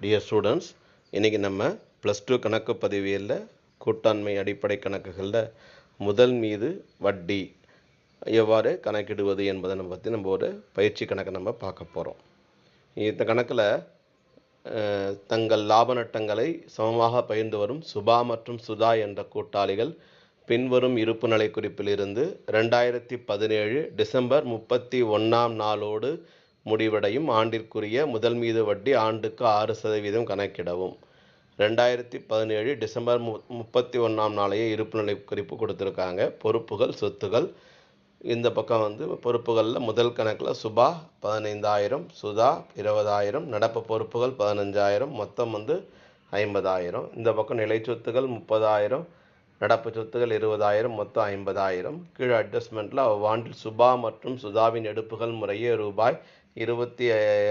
Dear students இன்றைக்கி நம்ம plus two கணக்கு பதிவியலில் கூட்டாண்மை அடிப்படை கணக்குகளில் முதல் மீது வட்டி எவ்வாறு கணக்கிடுவது என்பதை நம்ம பற்றி நம்ம ஒரு பயிற்சி கணக்கை நம்ம பார்க்க போகிறோம் இந்த கணக்கில் தங்கள் லாப நட்டங்களை சமமாக பகிர்ந்து வரும் சுபா மற்றும் சுதா என்ற கூட்டாளிகள் பின்வரும் இருப்பு நிலை குறிப்பிலிருந்து ரெண்டாயிரத்தி பதினேழு டிசம்பர் முப்பத்தி ஒன்றாம் நாளோடு முடிவடையும். ஆண்டிற்குரிய முதல் மீது வட்டி ஆண்டுக்கு ஆறு சதவீதம் கணக்கிடவும். ரெண்டாயிரத்தி பதினேழு டிசம்பர் மு முப்பத்தி ஒன்றாம் நாளையே இருப்பு நிலை குறிப்பு கொடுத்துருக்காங்க. பொறுப்புகள் சொத்துகள். இந்த பக்கம் வந்து பொறுப்புகளில் முதல் கணக்கில் சுபா பதினைந்தாயிரம் சுதா இருபதாயிரம் நடப்பு பொறுப்புகள் பதினஞ்சாயிரம் மொத்தம் வந்து ஐம்பதாயிரம். இந்த பக்கம் நிலை சொத்துகள் முப்பதாயிரம் நடப்பு சொத்துகள் இருபதாயிரம் மொத்தம் ஐம்பதாயிரம். கீழே அட்ஜஸ்ட்மெண்ட்டில் அவ்வாண்டில் சுபா மற்றும் சுதாவின் எடுப்புகள் முறையே ரூபாய் இருபத்தி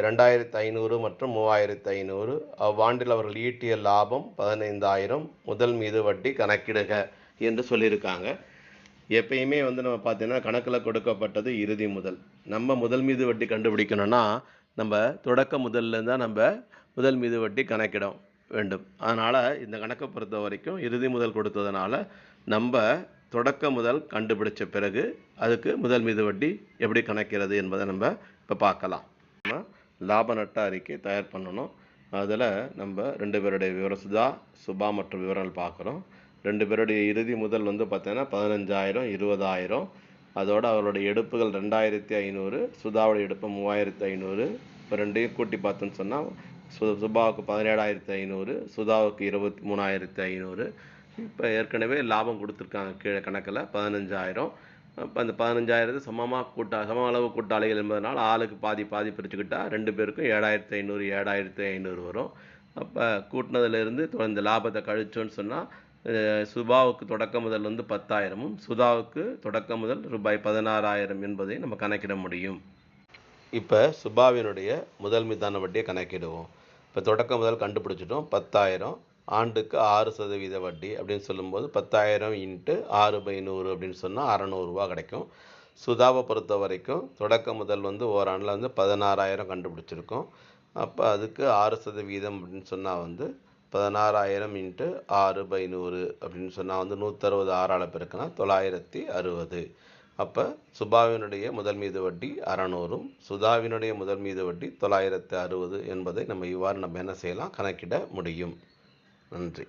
ரெண்டாயிரத்தி ஐநூறு மற்றும் மூவாயிரத்தி ஐநூறு அவ்வாண்டில் அவர்கள் ஈட்டிய லாபம் பதினைந்தாயிரம். முதல் மீது வட்டி கணக்கிடுக என்று சொல்லியிருக்காங்க. எப்பயுமே வந்து நம்ம பார்த்தீங்கன்னா கணக்கில் கொடுக்கப்பட்டது இறுதி முதல். நம்ம முதல் மீது வட்டி கண்டுபிடிக்கணும்னா நம்ம தொடக்க முதல்ல தான் நம்ம முதல் மீது வட்டி கணக்கிட வேண்டும். அதனால் இந்த கணக்கை பொறுத்த வரைக்கும் இறுதி முதல் கொடுத்ததுனால நம்ம தொடக்க முதல் கண்டுபிடிச்ச பிறகு அதுக்கு முதல் மீது வட்டி எப்படி கணக்கிறது என்பதை நம்ம இப்போ பார்க்கலாம். நம்ம லாப நட்ட அறிக்கை தயார் பண்ணணும். அதில் நம்ம ரெண்டு பேருடைய விவரம் சுதா சுபா மற்றும் விவரங்கள் பார்க்குறோம் ரெண்டு பேருடைய இறுதி முதல் வந்து பார்த்தீங்கன்னா பதினஞ்சாயிரம் இருபதாயிரம். அதோடு அவருடைய எடுப்புகள் ரெண்டாயிரத்தி ஐநூறு சுதாவுடைய எடுப்பு மூவாயிரத்தி ஐநூறு. இப்போ ரெண்டையும் கூட்டி பார்த்தோன்னு சொன்னால் சு சுபாவுக்கு பதினேழாயிரத்தி ஐநூறு சுதாவுக்கு இருபத்தி மூணாயிரத்தி ஐநூறு. இப்போ ஏற்கனவே லாபம் கொடுத்துருக்காங்க கீழே கணக்கில் பதினஞ்சாயிரம். அந்த பதினஞ்சாயிரத்து சமமாக கூட்ட சம அளவு கூட்டாளிகள் என்பதனால் ஆளுக்கு பாதி பாதி பிரிச்சுக்கிட்டால் ரெண்டு பேருக்கும் ஏழாயிரத்தி ஐநூறு ஏழாயிரத்தி ஐநூறு வரும். அப்போ கூட்டினதுலேருந்து இந்த லாபத்தை கழிச்சோன்னு சொன்னால் சுபாவுக்கு தொடக்க முதல் வந்து பத்தாயிரமும் சுதாவுக்கு தொடக்க முதல் ரூபாய் பதினாறாயிரம் என்பதை நம்ம கணக்கிட முடியும். இப்போ சுபாவினுடைய முதல் மீதான வட்டியை கணக்கிடுவோம். இப்போ தொடக்க முதல் கண்டுபிடிச்சிட்டோம் பத்தாயிரம். ஆண்டுக்கு ஆறு சதவீத வட்டி அப்படின்னு சொல்லும்போது பத்தாயிரம் இன்ட்டு ஆறு பை நூறு அப்படின்னு சொன்னால் அறநூறுரூவா கிடைக்கும். சுதாவை பொறுத்த வரைக்கும் தொடக்க முதல் வந்து ஓராண்டில் வந்து பதினாறாயிரம் கண்டுபிடிச்சிருக்கோம். அப்போ அதுக்கு ஆறு சதவீதம் அப்படின்னு சொன்னால் வந்து பதினாறாயிரம் இன்ட்டு ஆறு பை நூறு அப்படின்னு சொன்னால் வந்து நூற்றறுபது ஆறால் பெருக்கினா தொள்ளாயிரத்தி அறுபது. அப்போ சுபாவினுடைய முதல் மீது வட்டி அறநூறும் சுதாவினுடைய முதல் மீது வட்டி தொள்ளாயிரத்து அறுபது என்பதை நம்ம இவ்வாறு நம்ம என்ன செய்யலாம்? கணக்கிட முடியும். நன்றி.